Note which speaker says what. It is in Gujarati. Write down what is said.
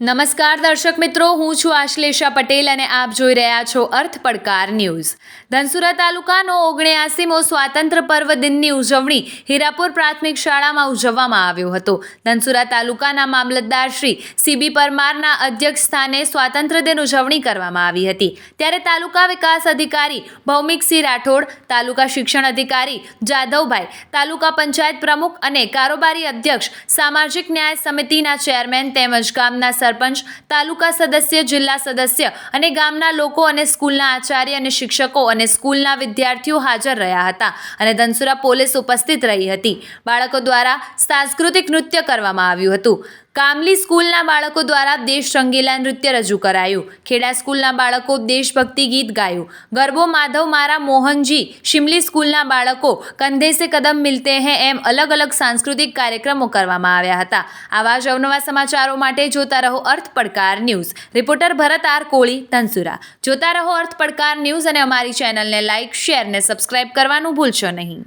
Speaker 1: નમસ્કાર દર્શક મિત્રો, હું છું આશ્લેષા પટેલ અને આપ જોઈ રહ્યા છો અર્થ પડકાર ન્યૂઝ. ધનસુરા તાલુકાનો ઓગણ્યાસીમો સ્વાતંત્ર્ય પર્વ દિનની ઉજવણી હીરાપુર પ્રાથમિક શાળામાં ઉજવવામાં આવ્યો હતો. ધનસુરા તાલુકાના મામલતદાર શ્રી સીબી પરમારના અધ્યક્ષ સ્થાને સ્વાતંત્ર્ય દિન ઉજવણી કરવામાં આવી હતી. ત્યારે તાલુકા વિકાસ અધિકારી ભૌમિકસિંહ રાઠોડ, તાલુકા શિક્ષણ અધિકારી જાદવભાઈ તાલુકા પંચાયત પ્રમુખ અને કારોબારી અધ્યક્ષ સામાજિક ન્યાય સમિતિના ચેરમેન તેમજ ગામના સરપંચ, તાલુકા સદસ્ય, જિલ્લા સદસ્ય અને ગામના લોકો અને સ્કૂલના આચાર્ય અને શિક્ષકો અને સ્કૂલના વિદ્યાર્થીઓ હાજર રહ્યા હતા અને ધનસુરા પોલીસ ઉપસ્થિત રહી હતી. બાળકો દ્વારા સાંસ્કૃતિક નૃત્ય કરવામાં આવ્યું હતું. કામલી સ્કૂલના બાળકો દ્વારા દેશ રંગીલા નૃત્ય રજૂ કરાયું. ખેડા સ્કૂલના બાળકો દેશભક્તિ ગીત ગાયું. ગરબો માધવ, મારા મોહનજી, શિમલી સ્કૂલના બાળકો કંધે સે કદમ મિલતે હૈ એમ અલગ અલગ સાંસ્કૃતિક કાર્યક્રમો કરવામાં આવ્યા હતા. આવા જ અવનવા સમાચારો માટે જોતા રહો Arth Padkar news. Reporter Bharat R Koli, Dhansura. જોતા રહો અર્થ પડકાર ન્યૂઝ અને અમારી ચેનલને લાઇક શેર ને સબસ્ક્રાઇબ કરવાનું ભૂલશો નહીં.